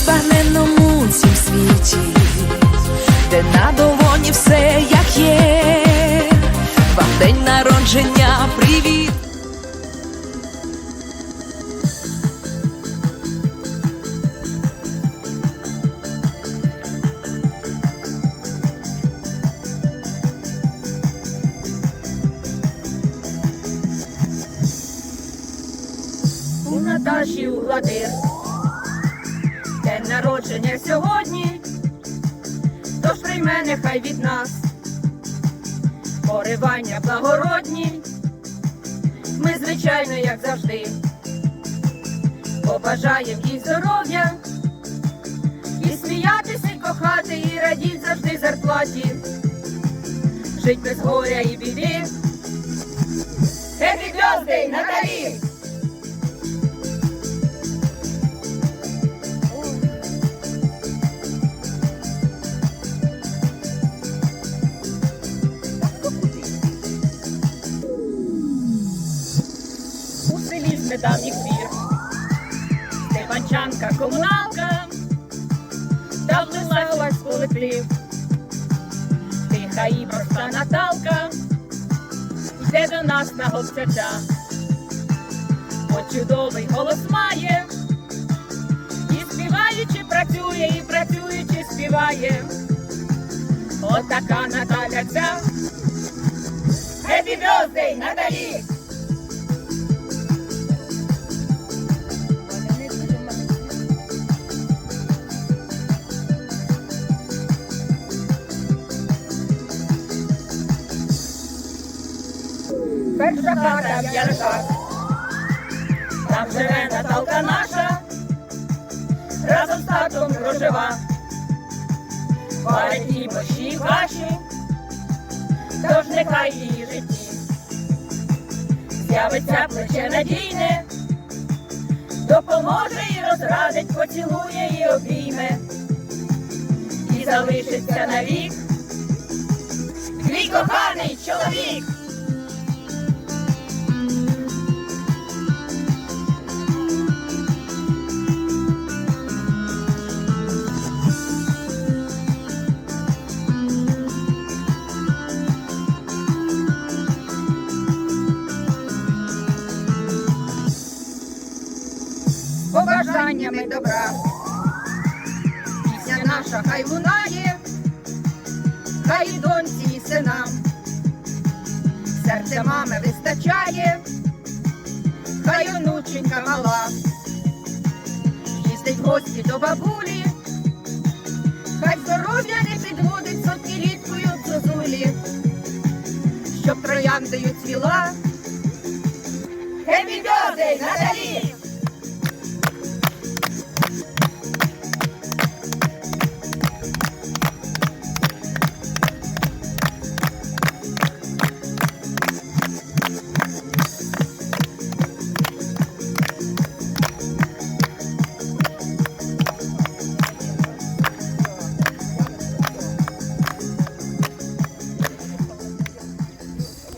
незбагненному цім світі, де на долоні все як є, вам день народження, привіт. У Наташі у Гладир. Народження сьогодні, тож прийме нехай від нас. Поривання благородні, ми, звичайно, як завжди, побажаєм їй здоров'я, і сміятися, і кохати, і радіть завжди зарплаті, жить без горя і біди. Happy birthday, Наталі! Недавніх пір. Степанчанка комуналка, та влилась в колектив. Тиха і проста Наталка, йде до нас на гостяча. От чудовий голос має, і співаючи працює, і працюючи співає. От Наталя ця. Happy birthday, Наталі! Перша хата. в Ярках, там живе Наталка наша, разом з татом прожива, варить і борщі і каші, тож нехай її житті, з'явиться плече надійне, допоможе і розрадить, поцілує і обійме, і залишиться навік. Твій коханий чоловік. Побажаннями добра. Пісня наша хай лунає, хай і доньці і синам. Серце мами вистачає, хай онученька мала. Їздить гості до бабулі, хай здоров'я не підводить сотніліткою зозулі, щоб трояндою цвіла. Happy birthday, Наталі!